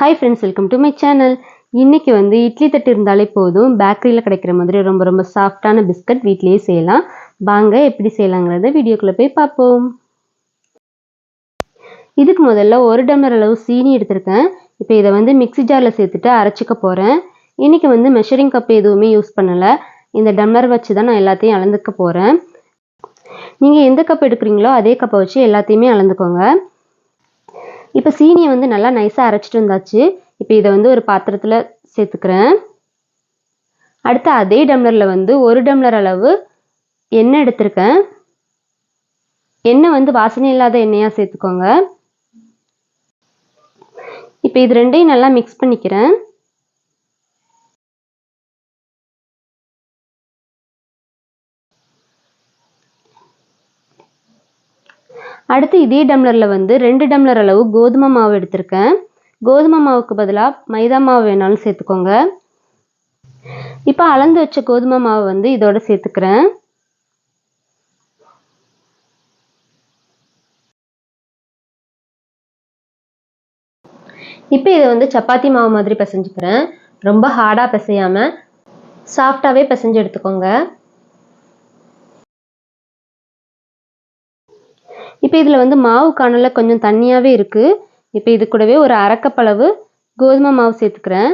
Hi friends welcome to my channel இன்றைக்கி வந்து இட்லி தட்டு இருந்தாலே போதும். பேக்கரியில் கிடைக்கிற மாதிரி ரொம்ப ரொம்ப சாஃப்டான பிஸ்கட் வீட்லேயே செய்யலாம். வாங்க எப்படி செய்யலாங்கிறத வீடியோக்குள்ளே போய் பார்ப்போம். இதுக்கு முதல்ல ஒரு டம்ளர் அளவு சீனி எடுத்திருக்கேன். இப்போ இதை வந்து மிக்ஸி ஜாரில் சேர்த்துட்டு அரைச்சிக்க போகிறேன் இன்றைக்கி வந்து மெஷரிங் கப் எதுவுமே யூஸ் பண்ணலை. இந்த டம்ளர் வச்சு தான் நான் எல்லாத்தையும் அளந்துக்க போகிறேன் நீங்கள் எந்த கப் எடுக்கிறீங்களோ அதே கப்பை வச்சு எல்லாத்தையுமே அளந்துக்கோங்க. இப்போ சீனியை வந்து நல்லா நைஸாக அரைச்சிட்டு வந்தாச்சு. இப்போ இதை வந்து ஒரு பாத்திரத்தில் சேர்த்துக்கிறேன். அடுத்து அதே டம்ளரில் வந்து ஒரு டம்ளர் அளவு எண்ணெய் எடுத்திருக்கேன். எண்ணெய் வந்து வாசனை இல்லாத எண்ணெயாக சேர்த்துக்கோங்க. இப்போ இது ரெண்டையும் நல்லா மிக்ஸ் பண்ணிக்கிறேன். அடுத்து இதே டம்ளரில் வந்து ரெண்டு டம்ளர் அளவு கோதுமை மாவு எடுத்திருக்கேன். கோதுமை மாவுக்கு பதிலாக மைதா மாவு வேணாலும் சேர்த்துக்கோங்க. இப்போ அளந்து வச்ச கோதுமை மாவு வந்து இதோட சேர்த்துக்கிறேன். இப்போ இதை வந்து சப்பாத்தி மாவு மாதிரி பிசைஞ்சுக்கிறேன். ரொம்ப ஹார்டாக பிசையாமல் சாஃப்டாகவே பிசைஞ்சு எடுத்துக்கோங்க. இப்போ இதில் வந்து மாவு காணல கொஞ்சம் தண்ணியாகவே இருக்குது இப்போ இது கூடவே ஒரு அரைக்கப்பளவு கோதுமை மாவு சேர்த்துக்கிறேன்.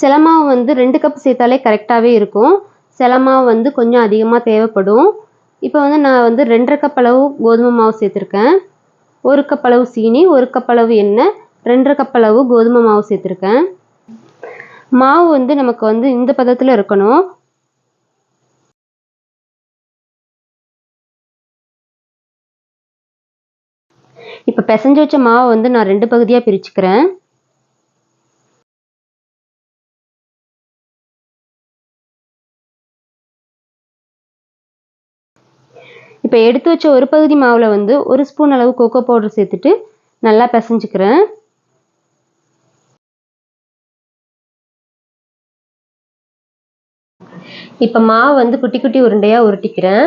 சில மாவு வந்து ரெண்டு கப் சேர்த்தாலே கரெக்டாகவே இருக்கும். சில மாவு வந்து கொஞ்சம் அதிகமாக தேவைப்படும். இப்போ வந்து நான் வந்து ரெண்டரை கப் அளவு கோதுமை மாவு சேர்த்துருக்கேன். ஒரு கப் அளவு சீனி ஒரு கப் அளவு எண்ணெய் ரெண்டரை கப் அளவு கோதுமை மாவு சேர்த்துருக்கேன். மாவு வந்து நமக்கு வந்து இந்த பதத்தில் இருக்கணும். இப்போ பிசைஞ்சு வச்ச மாவை வந்து நான் ரெண்டு பகுதியாக பிரிச்சுக்கிறேன். இப்போ எடுத்து வச்ச ஒரு பகுதி மாவில் வந்து ஒரு ஸ்பூன் அளவு கோகோ பவுடர் சேர்த்துட்டு நல்லா பிசைஞ்சுக்கிறேன். இப்போ மாவு வந்து குட்டி குட்டி உருண்டையாக உருட்டிக்கிறேன்.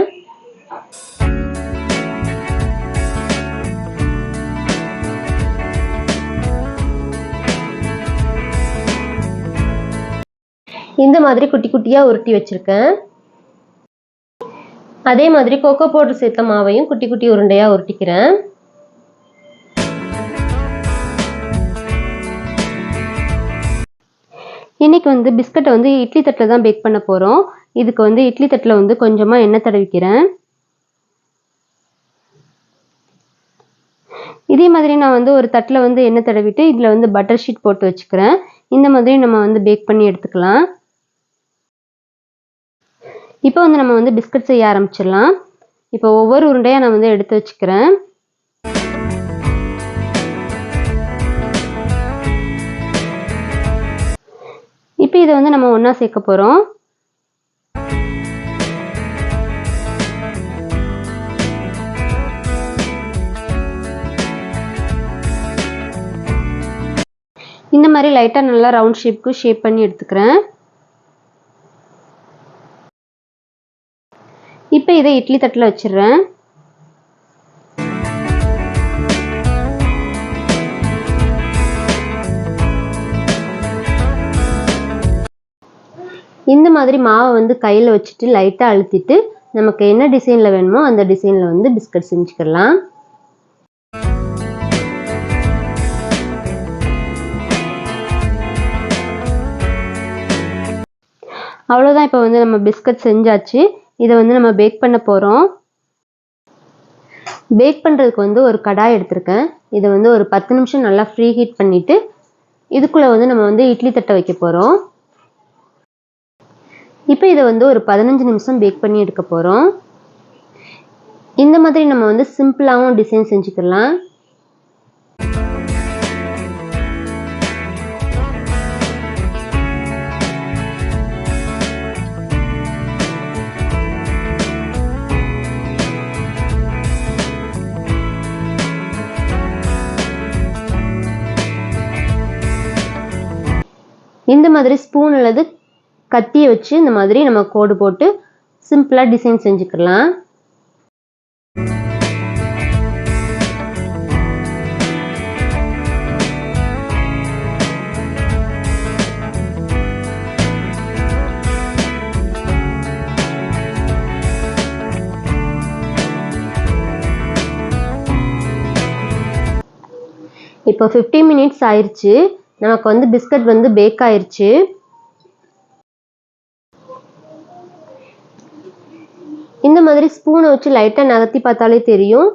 இந்த மாதிரி குட்டி குட்டியாக உருட்டி வச்சுருக்கேன். அதே மாதிரி கோகோ பவுடர் சேர்த்த மாவையும் குட்டி குட்டி உருண்டையாக உருட்டிக்கிறேன். இன்றைக்கி வந்து பிஸ்கட்டை வந்து இட்லி தட்டில் தான் பேக் பண்ண போகிறோம் இதுக்கு வந்து இட்லி தட்டில் வந்து கொஞ்சமாக எண்ணெய் தடவிக்கிறேன். இதே மாதிரி நான் வந்து ஒரு தட்டில் வந்து எண்ணெய் தடவிட்டு இதில் வந்து பட்டர் ஷீட் போட்டு வச்சுக்கிறேன். இந்த மாதிரி நம்ம வந்து பேக் பண்ணி எடுத்துக்கலாம். இப்போ வந்து நம்ம வந்து பிஸ்கட் செய்ய ஆரம்பிச்சிடலாம். இப்போ ஒவ்வொரு உருண்டையாக நான் வந்து எடுத்து வச்சுக்கிறேன். இப்போ இதை வந்து நம்ம ஒன்றா சேர்க்க போகிறோம் இந்த மாதிரி லைட்டாக நல்லா ரவுண்ட் ஷேப்க்கு ஷேப் பண்ணி எடுத்துக்கிறேன். எடுத்து இதை இட்லி தட்டில் வச்சிடுறேன். இந்த மாதிரி மாவை வந்து கையில் வச்சுட்டு லைட்டாக அழுத்திட்டு நமக்கு என்ன டிசைனில் வேணுமோ அந்த டிசைனில் வந்து பிஸ்கட் செஞ்சுக்கலாம். அவ்வளோதான் இப்போ வந்து நம்ம பிஸ்கட் செஞ்சாச்சு. இதை வந்து நம்ம பேக் பண்ண போகிறோம் பேக் பண்ணுறதுக்கு வந்து ஒரு கடாய் எடுத்திருக்கேன். இதை வந்து ஒரு பத்து நிமிஷம் நல்லா ஃப்ரீ ஹீட் பண்ணிவிட்டு இதுக்குள்ளே வந்து நம்ம வந்து இட்லி தட்டை வைக்க போகிறோம் இப்போ இதை வந்து ஒரு பதினஞ்சு நிமிஷம் பேக் பண்ணி எடுக்க போகிறோம் இந்த மாதிரி நம்ம வந்து சிம்பிளாகவும் டிசைன் செஞ்சுக்கலாம். இந்த மாதிரி ஸ்பூன் அல்லது கத்தியை வச்சு இந்த மாதிரி நம்ம கோடு போட்டு சிம்பிளாக டிசைன் செஞ்சுக்கலாம். இப்போ ஃபிஃப்டி மினிட்ஸ் ஆயிடுச்சு நமக்கு வந்து பிஸ்கட் வந்து பேக் ஆயிடுச்சு இந்த மாதிரி ஸ்பூனை வச்சு லைட்டாக நகர்த்தி பார்த்தாலே தெரியும்.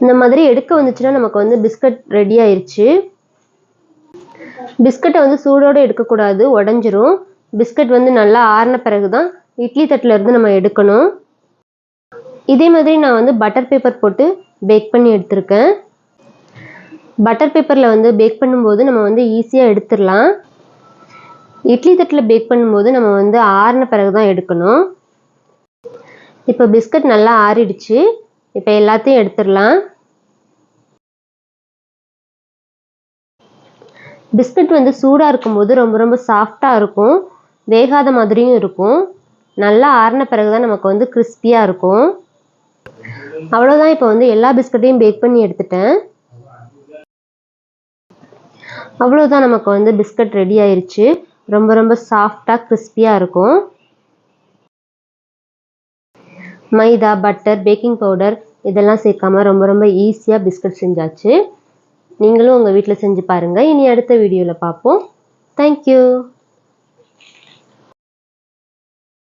இந்த மாதிரி எடுக்க வந்துச்சுன்னா நமக்கு வந்து பிஸ்கட் ரெடி ஆயிடுச்சு பிஸ்கட்டை வந்து சூடோடு எடுக்கக்கூடாது உடஞ்சிரும். பிஸ்கட் வந்து நல்லா ஆறின பிறகு தான் இட்லி தட்டில் இருந்து நம்ம எடுக்கணும். இதே மாதிரி நான் வந்து பட்டர் பேப்பர் போட்டு பேக் பண்ணி எடுத்திருக்கேன். பட்டர் பேப்பரில் வந்து பேக் பண்ணும்போது நம்ம வந்து ஈஸியாக எடுத்துடலாம். இட்லி தட்டில் பேக் பண்ணும்போது நம்ம வந்து ஆறின பிறகு தான் எடுக்கணும். இப்போ பிஸ்கட் நல்லா ஆறிடுச்சு. இப்போ எல்லாத்தையும் எடுத்துடலாம். பிஸ்கட் வந்து சூடாக இருக்கும்போது ரொம்ப ரொம்ப சாஃப்டாக இருக்கும். வேகாத மாதிரியும் இருக்கும். நல்லா ஆறின பிறகு தான் நமக்கு வந்து கிறிஸ்பியாக இருக்கும். அவ்வளோதான் இப்போ வந்து எல்லா பிஸ்கட்டையும் பேக் பண்ணி எடுத்துட்டேன். அவ்வளோதான் நமக்கு வந்து பிஸ்கட் ரெடி ஆயிடுச்சு ரொம்ப ரொம்ப சாஃப்டாக கிறிஸ்பியாக இருக்கும். மைதா பட்டர் பேக்கிங் பவுடர் இதெல்லாம் சேர்க்காம ரொம்ப ரொம்ப ஈஸியாக பிஸ்கட் செஞ்சாச்சு. நீங்களும் உங்கள் வீட்டில் செஞ்சு பாருங்கள் இனி அடுத்த வீடியோவில் பார்ப்போம் தேங்க்யூ